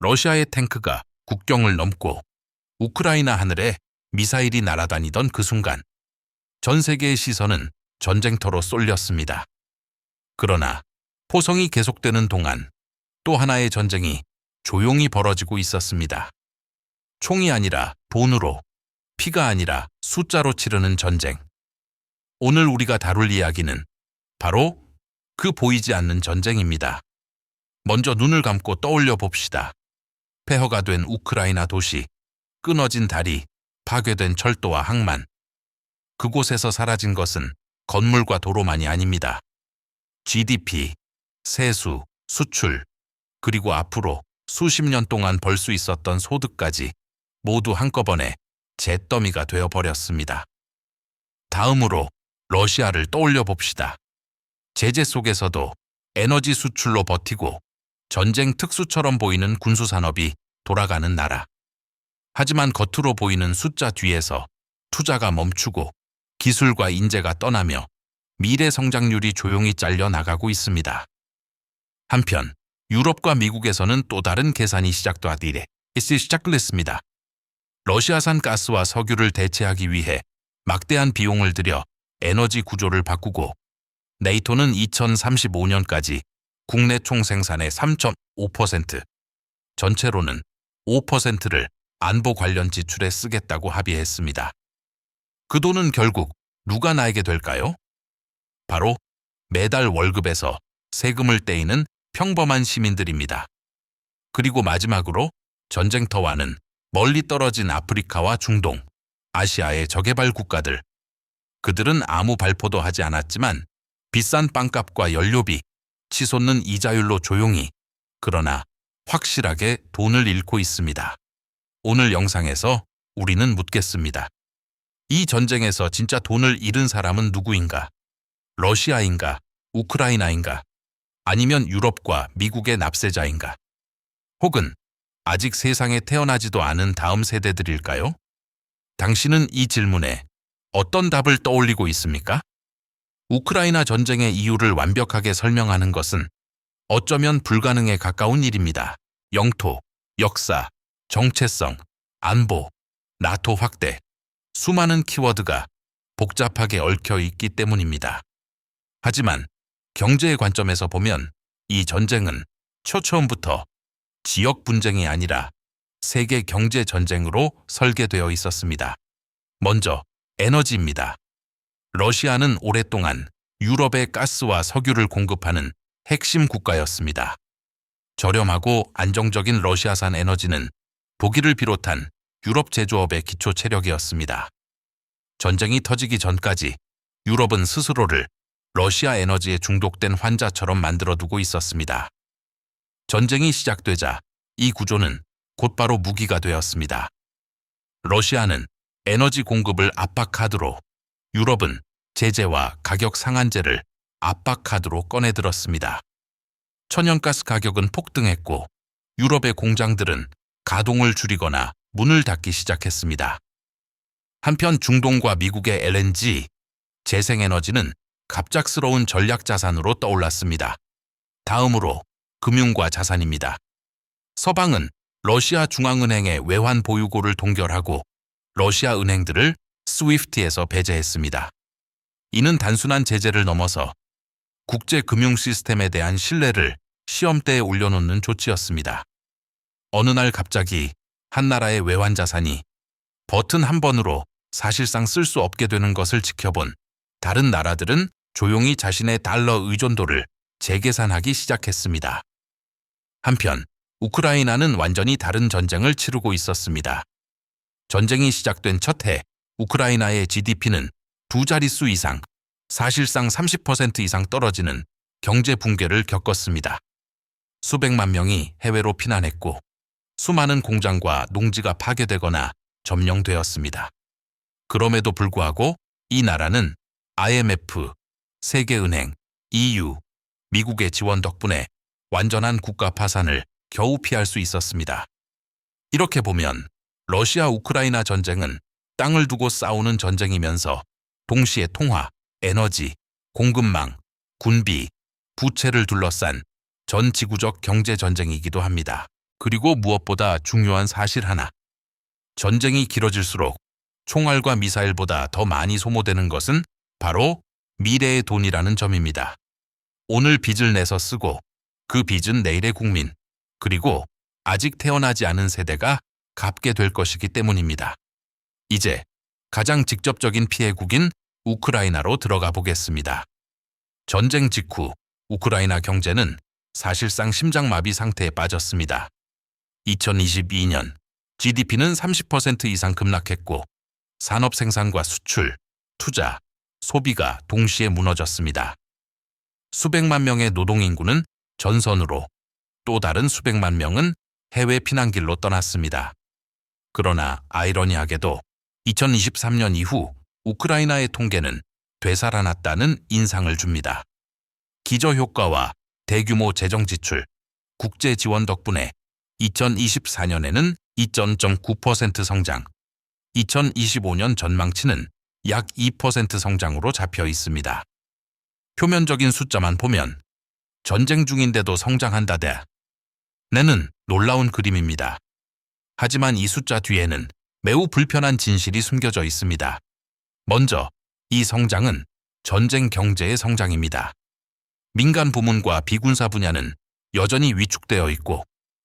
러시아의 탱크가 국경을 넘고 우크라이나 하늘에 미사일이 날아다니던 그 순간 전 세계의 시선은 전쟁터로 쏠렸습니다. 그러나 포성이 계속되는 동안 또 하나의 전쟁이 조용히 벌어지고 있었습니다. 총이 아니라 돈으로, 피가 아니라 숫자로 치르는 전쟁. 오늘 우리가 다룰 이야기는 바로 그 보이지 않는 전쟁입니다. 먼저 눈을 감고 떠올려 봅시다. 폐허가 된 우크라이나 도시, 끊어진 다리, 파괴된 철도와 항만. 그곳에서 사라진 것은 건물과 도로만이 아닙니다. GDP, 세수, 수출, 그리고 앞으로 수십 년 동안 벌 수 있었던 소득까지 모두 한꺼번에 잿더미가 되어 버렸습니다. 다음으로 러시아를 떠올려 봅시다. 제재 속에서도 에너지 수출로 버티고 전쟁 특수처럼 보이는 군수산업이 돌아가는 나라. 하지만 겉으로 보이는 숫자 뒤에서 투자가 멈추고 기술과 인재가 떠나며 미래 성장률이 조용히 잘려 나가고 있습니다. 한편 유럽과 미국에서는 또 다른 계산이 시작되었기에 시작을 했습니다. 러시아산 가스와 석유를 대체하기 위해 막대한 비용을 들여 에너지 구조를 바꾸고 네이토는 2035년까지 국내 총 생산의 3.5%, 전체로는 5%를 안보 관련 지출에 쓰겠다고 합의했습니다. 그 돈은 결국 누가 나에게 될까요? 바로 매달 월급에서 세금을 떼이는 평범한 시민들입니다. 그리고 마지막으로 전쟁터와는 멀리 떨어진 아프리카와 중동, 아시아의 저개발 국가들. 그들은 아무 발표도 하지 않았지만 비싼 빵값과 연료비, 치솟는 이자율로 조용히, 그러나 확실하게 돈을 잃고 있습니다. 오늘 영상에서 우리는 묻겠습니다. 이 전쟁에서 진짜 돈을 잃은 사람은 누구인가? 러시아인가? 우크라이나인가? 아니면 유럽과 미국의 납세자인가? 혹은 아직 세상에 태어나지도 않은 다음 세대들일까요? 당신은 이 질문에 어떤 답을 떠올리고 있습니까? 우크라이나 전쟁의 이유를 완벽하게 설명하는 것은 어쩌면 불가능에 가까운 일입니다. 영토, 역사, 정체성, 안보, 나토 확대, 수많은 키워드가 복잡하게 얽혀 있기 때문입니다. 하지만 경제의 관점에서 보면 이 전쟁은 초처음부터 지역 분쟁이 아니라 세계 경제 전쟁으로 설계되어 있었습니다. 먼저 에너지입니다. 러시아는 오랫동안 유럽의 가스와 석유를 공급하는 핵심 국가였습니다. 저렴하고 안정적인 러시아산 에너지는 독일을 비롯한 유럽 제조업의 기초 체력이었습니다. 전쟁이 터지기 전까지 유럽은 스스로를 러시아 에너지에 중독된 환자처럼 만들어두고 있었습니다. 전쟁이 시작되자 이 구조는 곧바로 무기가 되었습니다. 러시아는 에너지 공급을 압박카드로 유럽은 제재와 가격 상한제를 압박카드로 꺼내들었습니다. 천연가스 가격은 폭등했고 유럽의 공장들은 가동을 줄이거나 문을 닫기 시작했습니다. 한편 중동과 미국의 LNG, 재생에너지는 갑작스러운 전략 자산으로 떠올랐습니다. 다음으로 금융과 자산입니다. 서방은 러시아 중앙은행의 외환 보유고를 동결하고 러시아 은행들을 스위프트에서 배제했습니다. 이는 단순한 제재를 넘어서 국제 금융 시스템에 대한 신뢰를 시험대에 올려놓는 조치였습니다. 어느 날 갑자기 한 나라의 외환 자산이 버튼 한 번으로 사실상 쓸 수 없게 되는 것을 지켜본 다른 나라들은 조용히 자신의 달러 의존도를 재계산하기 시작했습니다. 한편 우크라이나는 완전히 다른 전쟁을 치르고 있었습니다. 전쟁이 시작된 첫 해 우크라이나의 GDP는 두 자릿수 이상, 사실상 30% 이상 떨어지는 경제 붕괴를 겪었습니다. 수백만 명이 해외로 피난했고 수많은 공장과 농지가 파괴되거나 점령되었습니다. 그럼에도 불구하고 이 나라는 IMF, 세계은행, EU, 미국의 지원 덕분에 완전한 국가 파산을 겨우 피할 수 있었습니다. 이렇게 보면 러시아 우크라이나 전쟁은 땅을 두고 싸우는 전쟁이면서 동시에 통화, 에너지, 공급망, 군비, 부채를 둘러싼 전 지구적 경제 전쟁이기도 합니다. 그리고 무엇보다 중요한 사실 하나. 전쟁이 길어질수록 총알과 미사일보다 더 많이 소모되는 것은 바로 미래의 돈이라는 점입니다. 오늘 빚을 내서 쓰고 그 빚은 내일의 국민, 그리고 아직 태어나지 않은 세대가 갚게 될 것이기 때문입니다. 이제 가장 직접적인 피해국인 우크라이나로 들어가 보겠습니다. 전쟁 직후 우크라이나 경제는 사실상 심장마비 상태에 빠졌습니다. 2022년 GDP는 30% 이상 급락했고 산업 생산과 수출, 투자, 소비가 동시에 무너졌습니다. 수백만 명의 노동인구는 전선으로 또 다른 수백만 명은 해외 피난길로 떠났습니다. 그러나 아이러니하게도 2023년 이후 우크라이나의 통계는 되살아났다는 인상을 줍니다. 기저효과와 대규모 재정 지출, 국제 지원 덕분에 2024년에는 2.9% 성장, 2025년 전망치는 약 2% 성장으로 잡혀 있습니다. 표면적인 숫자만 보면 전쟁 중인데도 성장한다대. 내는 놀라운 그림입니다. 하지만 이 숫자 뒤에는 매우 불편한 진실이 숨겨져 있습니다. 먼저 이 성장은 전쟁 경제의 성장입니다. 민간 부문과 비군사 분야는 여전히 위축되어 있고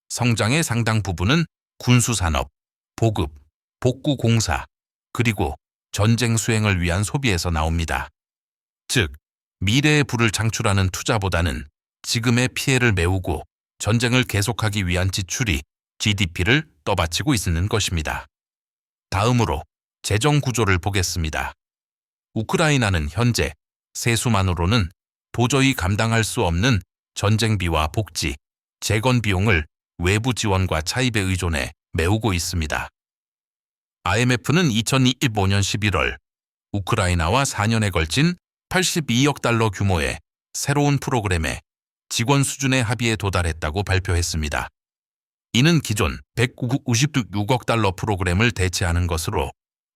성장의 상당 부분은 군수산업, 보급, 복구 공사, 그리고 전쟁 수행을 위한 소비에서 나옵니다. 즉, 미래의 부를 창출하는 투자보다는 지금의 피해를 메우고 전쟁을 계속하기 위한 지출이 GDP를 떠받치고 있는 것입니다. 다음으로 재정 구조를 보겠습니다. 우크라이나는 현재 세수만으로는 도저히 감당할 수 없는 전쟁비와 복지, 재건 비용을 외부 지원과 차입에 의존해 메우고 있습니다. IMF는 2025년 11월 우크라이나와 4년에 걸친 82억 달러 규모의 새로운 프로그램에 직원 수준의 합의에 도달했다고 발표했습니다. 이는 기존 196억 달러 프로그램을 대체하는 것으로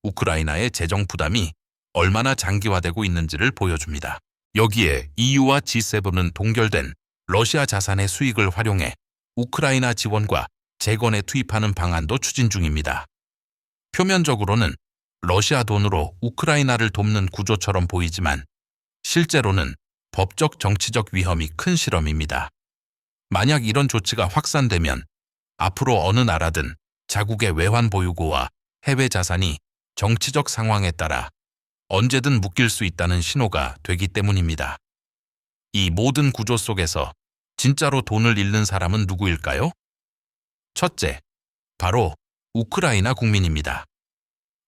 우크라이나의 재정 부담이 얼마나 장기화되고 있는지를 보여줍니다. 여기에 EU와 G7은 동결된 러시아 자산의 수익을 활용해 우크라이나 지원과 재건에 투입하는 방안도 추진 중입니다. 표면적으로는 러시아 돈으로 우크라이나를 돕는 구조처럼 보이지만 실제로는 법적 정치적 위험이 큰 실험입니다. 만약 이런 조치가 확산되면 앞으로 어느 나라든 자국의 외환 보유고와 해외 자산이 정치적 상황에 따라 언제든 묶일 수 있다는 신호가 되기 때문입니다. 이 모든 구조 속에서 진짜로 돈을 잃는 사람은 누구일까요? 첫째, 바로 우크라이나 국민입니다.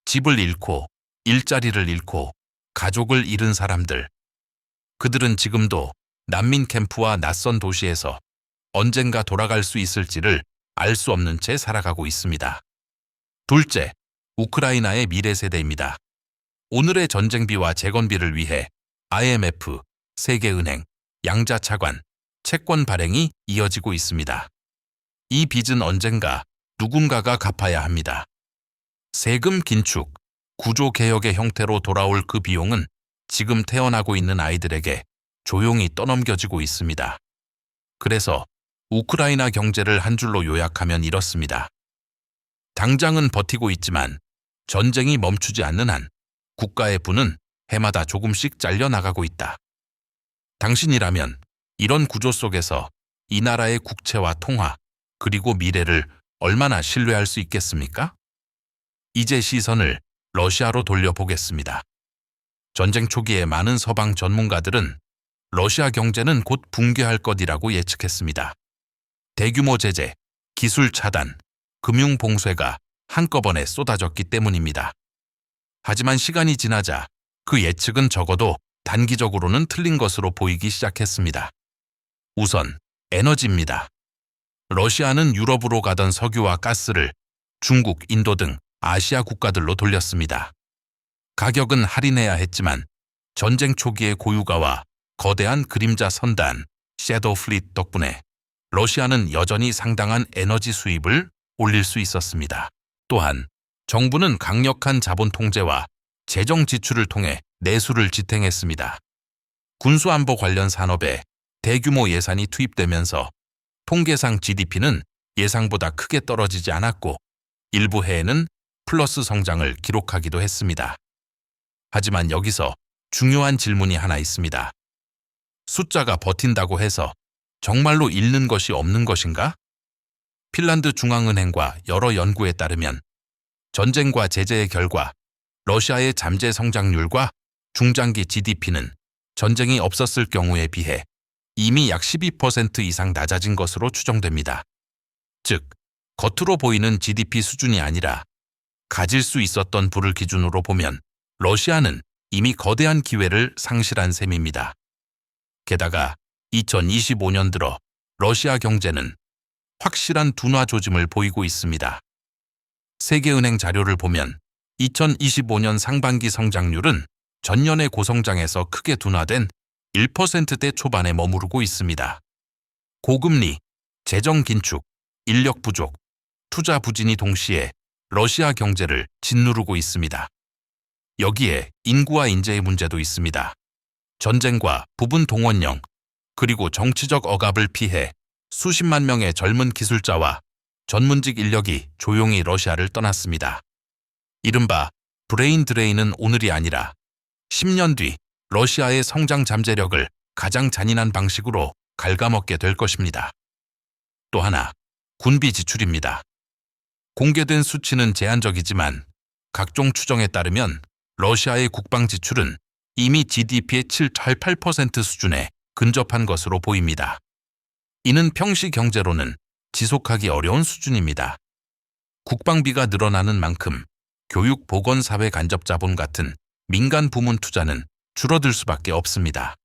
집을 잃고 일자리를 잃고 가족을 잃은 사람들. 그들은 지금도 난민 캠프와 낯선 도시에서 언젠가 돌아갈 수 있을지를 알 수 없는 채 살아가고 있습니다. 둘째, 우크라이나의 미래 세대입니다. 오늘의 전쟁비와 재건비를 위해 IMF, 세계은행, 양자차관, 채권 발행이 이어지고 있습니다. 이 빚은 언젠가 누군가가 갚아야 합니다. 세금 긴축, 구조 개혁의 형태로 돌아올 그 비용은 지금 태어나고 있는 아이들에게 조용히 떠넘겨지고 있습니다. 그래서 우크라이나 경제를 한 줄로 요약하면 이렇습니다. 당장은 버티고 있지만 전쟁이 멈추지 않는 한 국가의 부는 해마다 조금씩 잘려나가고 있다. 당신이라면 이런 구조 속에서 이 나라의 국채와 통화, 그리고 미래를 얼마나 신뢰할 수 있겠습니까? 이제 시선을 러시아로 돌려보겠습니다. 전쟁 초기에 많은 서방 전문가들은 러시아 경제는 곧 붕괴할 것이라고 예측했습니다. 대규모 제재, 기술 차단, 금융 봉쇄가 한꺼번에 쏟아졌기 때문입니다. 하지만 시간이 지나자 그 예측은 적어도 단기적으로는 틀린 것으로 보이기 시작했습니다. 우선 에너지입니다. 러시아는 유럽으로 가던 석유와 가스를 중국, 인도 등 아시아 국가들로 돌렸습니다. 가격은 할인해야 했지만 전쟁 초기의 고유가와 거대한 그림자 선단, 섀도우 플릿 덕분에 러시아는 여전히 상당한 에너지 수입을 올릴 수 있었습니다. 또한 정부는 강력한 자본 통제와 재정 지출을 통해 내수를 지탱했습니다. 군수안보 관련 산업에 대규모 예산이 투입되면서 통계상 GDP는 예상보다 크게 떨어지지 않았고 일부 해에는 플러스 성장을 기록하기도 했습니다. 하지만 여기서 중요한 질문이 하나 있습니다. 숫자가 버틴다고 해서 정말로 잃는 것이 없는 것인가? 핀란드 중앙은행과 여러 연구에 따르면 전쟁과 제재의 결과 러시아의 잠재 성장률과 중장기 GDP는 전쟁이 없었을 경우에 비해 이미 약 12% 이상 낮아진 것으로 추정됩니다. 즉, 겉으로 보이는 GDP 수준이 아니라 가질 수 있었던 부를 기준으로 보면 러시아는 이미 거대한 기회를 상실한 셈입니다. 게다가 2025년 들어 러시아 경제는 확실한 둔화 조짐을 보이고 있습니다. 세계은행 자료를 보면 2025년 상반기 성장률은 전년의 고성장에서 크게 둔화된 1%대 초반에 머무르고 있습니다. 고금리, 재정 긴축, 인력 부족, 투자 부진이 동시에 러시아 경제를 짓누르고 있습니다. 여기에 인구와 인재의 문제도 있습니다. 전쟁과 부분 동원령, 그리고 정치적 억압을 피해 수십만 명의 젊은 기술자와 전문직 인력이 조용히 러시아를 떠났습니다. 이른바 브레인 드레인은 오늘이 아니라 10년 뒤 러시아의 성장 잠재력을 가장 잔인한 방식으로 갉아먹게 될 것입니다. 또 하나, 군비 지출입니다. 공개된 수치는 제한적이지만 각종 추정에 따르면 러시아의 국방 지출은 이미 GDP의 7-8% 수준에 근접한 것으로 보입니다. 이는 평시 경제로는 지속하기 어려운 수준입니다. 국방비가 늘어나는 만큼 교육, 보건, 사회 간접 자본 같은 민간 부문 투자는 줄어들 수밖에 없습니다.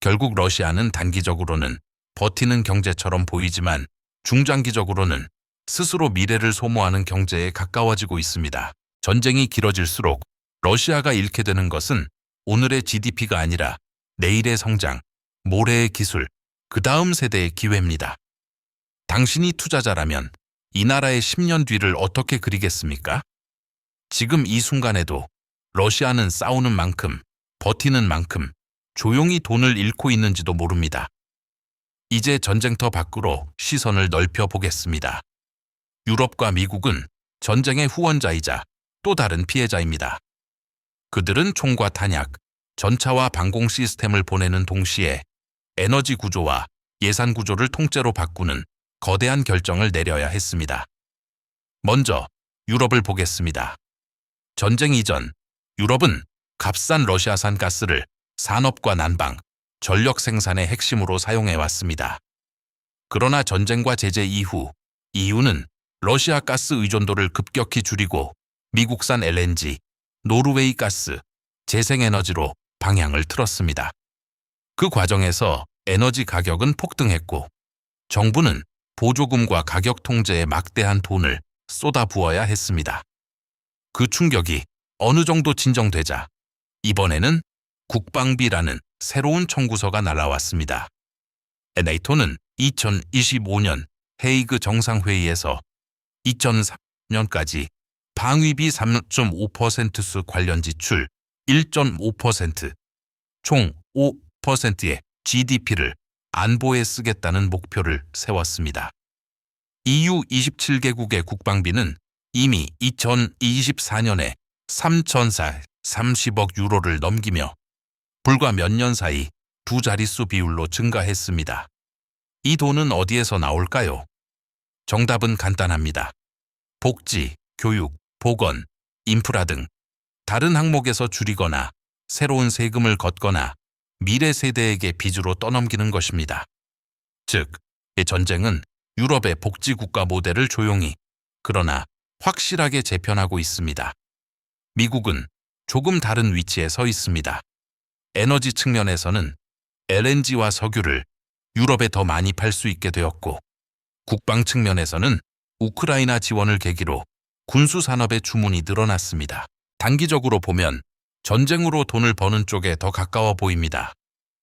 결국 러시아는 단기적으로는 버티는 경제처럼 보이지만 중장기적으로는 스스로 미래를 소모하는 경제에 가까워지고 있습니다. 전쟁이 길어질수록 러시아가 잃게 되는 것은 오늘의 GDP가 아니라 내일의 성장, 모래의 기술, 그 다음 세대의 기회입니다. 당신이 투자자라면 이 나라의 10년 뒤를 어떻게 그리겠습니까? 지금 이 순간에도 러시아는 싸우는 만큼, 버티는 만큼 조용히 돈을 잃고 있는지도 모릅니다. 이제 전쟁터 밖으로 시선을 넓혀 보겠습니다. 유럽과 미국은 전쟁의 후원자이자 또 다른 피해자입니다. 그들은 총과 탄약, 전차와 방공 시스템을 보내는 동시에 에너지 구조와 예산 구조를 통째로 바꾸는 거대한 결정을 내려야 했습니다. 먼저 유럽을 보겠습니다. 전쟁 이전 유럽은 값싼 러시아산 가스를 산업과 난방, 전력 생산의 핵심으로 사용해 왔습니다. 그러나 전쟁과 제재 이후 EU는 러시아 가스 의존도를 급격히 줄이고 미국산 LNG, 노르웨이 가스, 재생에너지로 방향을 틀었습니다. 그 과정에서 에너지 가격은 폭등했고 정부는 보조금과 가격 통제에 막대한 돈을 쏟아 부어야 했습니다. 그 충격이 어느 정도 진정되자 이번에는 국방비라는 새로운 청구서가 날아왔습니다. 네이토는 2025년 헤이그 정상회의에서 2003년까지 방위비 3.5%수 관련 지출 1.5%, 총 5% 의 GDP를 안보에 쓰겠다는 목표를 세웠습니다. EU 27개국의 국방비는 이미 2024년에 3,430억 유로를 넘기며 불과 몇 년 사이 두 자릿수 비율로 증가했습니다. 이 돈은 어디에서 나올까요? 정답은 간단합니다. 복지, 교육, 보건, 인프라 등 다른 항목에서 줄이거나 새로운 세금을 걷거나 미래 세대에게 빚으로 떠넘기는 것입니다. 즉, 이 전쟁은 유럽의 복지국가 모델을 조용히 그러나 확실하게 재편하고 있습니다. 미국은 조금 다른 위치에 서 있습니다. 에너지 측면에서는 LNG와 석유를 유럽에 더 많이 팔 수 있게 되었고, 국방 측면에서는 우크라이나 지원을 계기로 군수 산업의 주문이 늘어났습니다. 단기적으로 보면 전쟁으로 돈을 버는 쪽에 더 가까워 보입니다.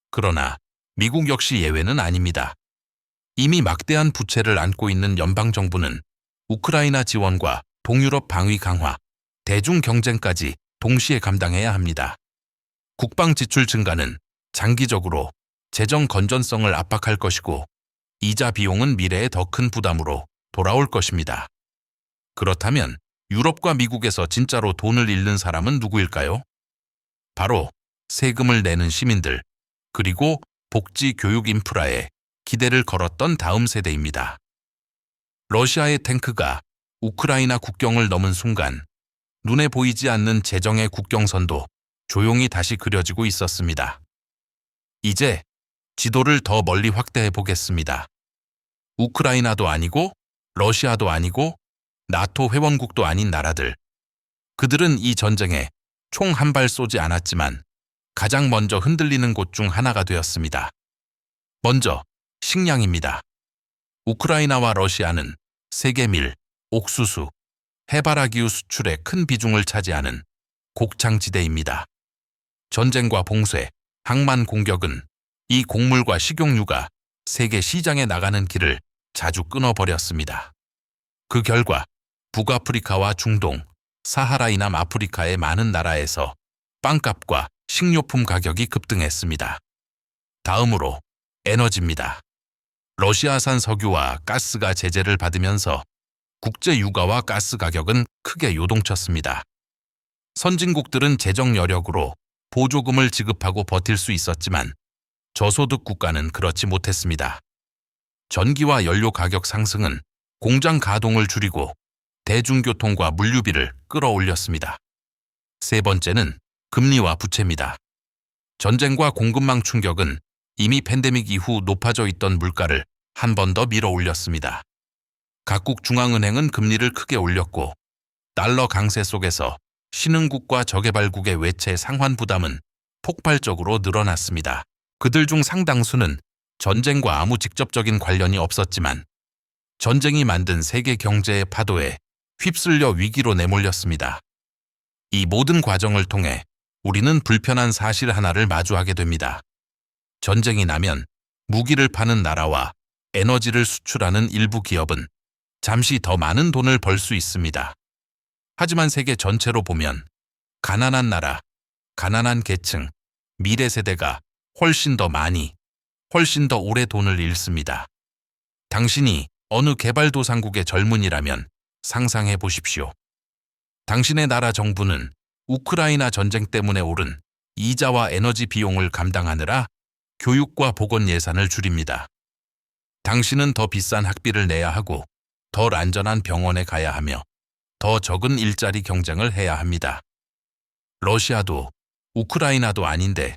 그러나 미국 역시 예외는 아닙니다. 이미 막대한 부채를 안고 있는 연방정부는 우크라이나 지원과 동유럽 방위 강화, 대중 경쟁까지 동시에 감당해야 합니다. 국방 지출 증가는 장기적으로 재정 건전성을 압박할 것이고 이자 비용은 미래에 더 큰 부담으로 돌아올 것입니다. 그렇다면 유럽과 미국에서 진짜로 돈을 잃는 사람은 누구일까요? 바로 세금을 내는 시민들, 그리고 복지 교육 인프라에 기대를 걸었던 다음 세대입니다. 러시아의 탱크가 우크라이나 국경을 넘은 순간 눈에 보이지 않는 재정의 국경선도 조용히 다시 그려지고 있었습니다. 이제 지도를 더 멀리 확대해 보겠습니다. 우크라이나도 아니고 러시아도 아니고 나토 회원국도 아닌 나라들. 그들은 이 전쟁에 총 한 발 쏘지 않았지만 가장 먼저 흔들리는 곳 중 하나가 되었습니다. 먼저 식량입니다. 우크라이나와 러시아는 세계밀, 옥수수, 해바라기우 수출에 큰 비중을 차지하는 곡창지대입니다. 전쟁과 봉쇄, 항만 공격은 이 곡물과 식용유가 세계 시장에 나가는 길을 자주 끊어버렸습니다. 그 결과 북아프리카와 중동, 사하라 이남 아프리카의 많은 나라에서 빵값과 식료품 가격이 급등했습니다. 다음으로 에너지입니다. 러시아산 석유와 가스가 제재를 받으면서 국제 유가와 가스 가격은 크게 요동쳤습니다. 선진국들은 재정 여력으로 보조금을 지급하고 버틸 수 있었지만 저소득 국가는 그렇지 못했습니다. 전기와 연료 가격 상승은 공장 가동을 줄이고 대중교통과 물류비를 끌어올렸습니다. 세 번째는 금리와 부채입니다. 전쟁과 공급망 충격은 이미 팬데믹 이후 높아져 있던 물가를 한 번 더 밀어 올렸습니다. 각국 중앙은행은 금리를 크게 올렸고 달러 강세 속에서 신흥국과 저개발국의 외채 상환 부담은 폭발적으로 늘어났습니다. 그들 중 상당수는 전쟁과 아무 직접적인 관련이 없었지만 전쟁이 만든 세계 경제의 파도에 휩쓸려 위기로 내몰렸습니다. 이 모든 과정을 통해 우리는 불편한 사실 하나를 마주하게 됩니다. 전쟁이 나면 무기를 파는 나라와 에너지를 수출하는 일부 기업은 잠시 더 많은 돈을 벌 수 있습니다. 하지만 세계 전체로 보면 가난한 나라, 가난한 계층, 미래 세대가 훨씬 더 많이, 훨씬 더 오래 돈을 잃습니다. 당신이 어느 개발도상국의 젊은이라면 상상해 보십시오. 당신의 나라 정부는 우크라이나 전쟁 때문에 오른 이자와 에너지 비용을 감당하느라 교육과 보건 예산을 줄입니다. 당신은 더 비싼 학비를 내야 하고 덜 안전한 병원에 가야 하며 더 적은 일자리 경쟁을 해야 합니다. 러시아도 우크라이나도 아닌데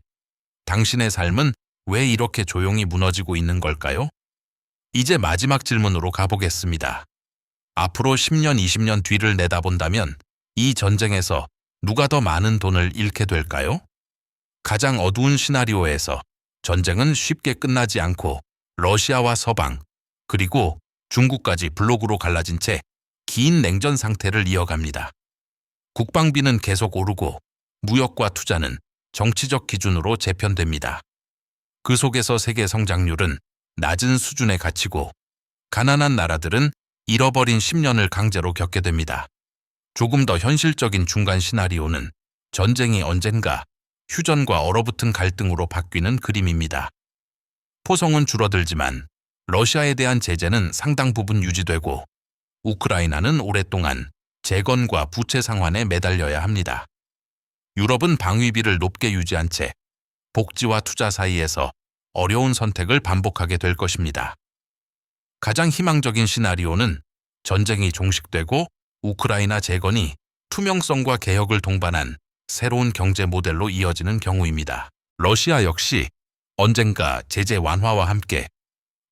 당신의 삶은 왜 이렇게 조용히 무너지고 있는 걸까요? 이제 마지막 질문으로 가보겠습니다. 앞으로 10년, 20년 뒤를 내다본다면 이 전쟁에서 누가 더 많은 돈을 잃게 될까요? 가장 어두운 시나리오에서 전쟁은 쉽게 끝나지 않고 러시아와 서방, 그리고 중국까지 블록으로 갈라진 채 긴 냉전 상태를 이어갑니다. 국방비는 계속 오르고 무역과 투자는 정치적 기준으로 재편됩니다. 그 속에서 세계 성장률은 낮은 수준에 갇히고 가난한 나라들은 잃어버린 10년을 강제로 겪게 됩니다. 조금 더 현실적인 중간 시나리오는 전쟁이 언젠가 휴전과 얼어붙은 갈등으로 바뀌는 그림입니다. 포성은 줄어들지만 러시아에 대한 제재는 상당 부분 유지되고 우크라이나는 오랫동안 재건과 부채 상환에 매달려야 합니다. 유럽은 방위비를 높게 유지한 채 복지와 투자 사이에서 어려운 선택을 반복하게 될 것입니다. 가장 희망적인 시나리오는 전쟁이 종식되고 우크라이나 재건이 투명성과 개혁을 동반한 새로운 경제 모델로 이어지는 경우입니다. 러시아 역시 언젠가 제재 완화와 함께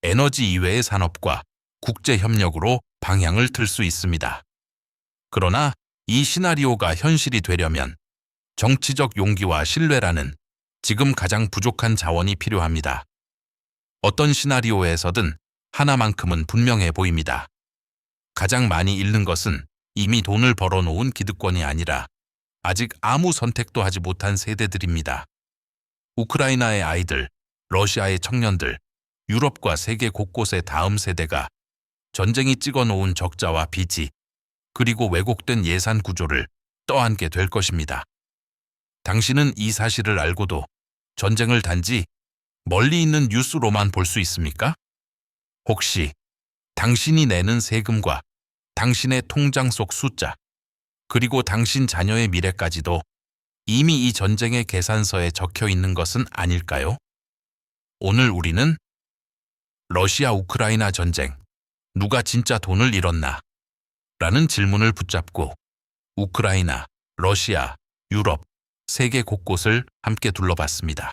에너지 이외의 산업과 국제 협력으로 방향을 틀 수 있습니다. 그러나 이 시나리오가 현실이 되려면 정치적 용기와 신뢰라는 지금 가장 부족한 자원이 필요합니다. 어떤 시나리오에서든 하나만큼은 분명해 보입니다. 가장 많이 잃는 것은 이미 돈을 벌어놓은 기득권이 아니라 아직 아무 선택도 하지 못한 세대들입니다. 우크라이나의 아이들, 러시아의 청년들, 유럽과 세계 곳곳의 다음 세대가 전쟁이 찍어놓은 적자와 빚이 그리고 왜곡된 예산 구조를 떠안게 될 것입니다. 당신은 이 사실을 알고도 전쟁을 단지 멀리 있는 뉴스로만 볼 수 있습니까? 혹시 당신이 내는 세금과 당신의 통장 속 숫자, 그리고 당신 자녀의 미래까지도 이미 이 전쟁의 계산서에 적혀 있는 것은 아닐까요? 오늘 우리는 러시아 우크라이나 전쟁, 누가 진짜 돈을 잃었나? 라는 질문을 붙잡고 우크라이나, 러시아, 유럽, 세계 곳곳을 함께 둘러봤습니다.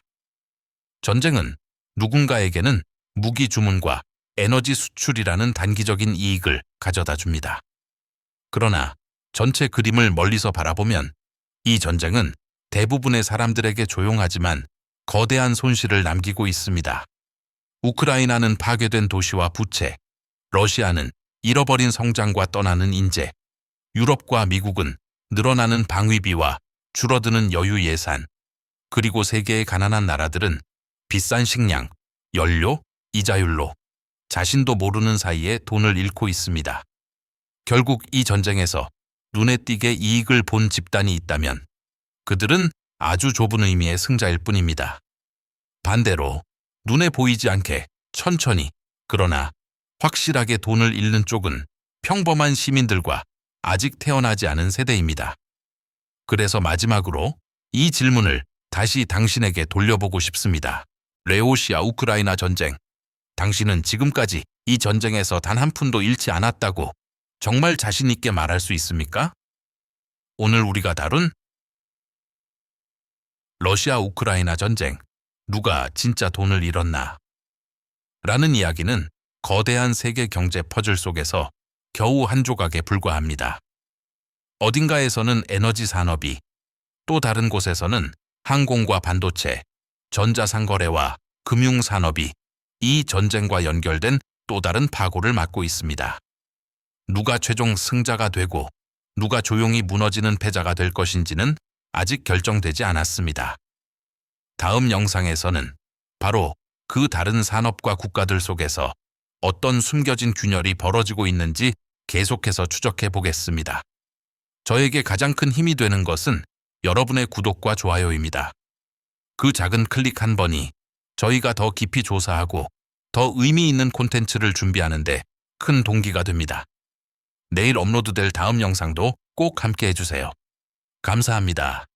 전쟁은 누군가에게는 무기 주문과 에너지 수출이라는 단기적인 이익을 가져다 줍니다. 그러나 전체 그림을 멀리서 바라보면 이 전쟁은 대부분의 사람들에게 조용하지만 거대한 손실을 남기고 있습니다. 우크라이나는 파괴된 도시와 부채, 러시아는 잃어버린 성장과 떠나는 인재, 유럽과 미국은 늘어나는 방위비와 줄어드는 여유 예산, 그리고 세계의 가난한 나라들은 비싼 식량, 연료, 이자율로 자신도 모르는 사이에 돈을 잃고 있습니다. 결국 이 전쟁에서 눈에 띄게 이익을 본 집단이 있다면 그들은 아주 좁은 의미의 승자일 뿐입니다. 반대로 눈에 보이지 않게 천천히 그러나 확실하게 돈을 잃는 쪽은 평범한 시민들과 아직 태어나지 않은 세대입니다. 그래서 마지막으로 이 질문을 다시 당신에게 돌려보고 싶습니다. 레오시아 우크라이나 전쟁. 당신은 지금까지 이 전쟁에서 단 한 푼도 잃지 않았다고 정말 자신 있게 말할 수 있습니까? 오늘 우리가 다룬 러시아 우크라이나 전쟁. 누가 진짜 돈을 잃었나? 라는 이야기는 거대한 세계 경제 퍼즐 속에서 겨우 한 조각에 불과합니다. 어딘가에서는 에너지 산업이, 또 다른 곳에서는 항공과 반도체, 전자상거래와 금융산업이 이 전쟁과 연결된 또 다른 파고를 맞고 있습니다. 누가 최종 승자가 되고 누가 조용히 무너지는 패자가 될 것인지는 아직 결정되지 않았습니다. 다음 영상에서는 바로 그 다른 산업과 국가들 속에서 어떤 숨겨진 균열이 벌어지고 있는지 계속해서 추적해 보겠습니다. 저에게 가장 큰 힘이 되는 것은 여러분의 구독과 좋아요입니다. 그 작은 클릭 한 번이 저희가 더 깊이 조사하고 더 의미 있는 콘텐츠를 준비하는데 큰 동기가 됩니다. 내일 업로드될 다음 영상도 꼭 함께 해주세요. 감사합니다.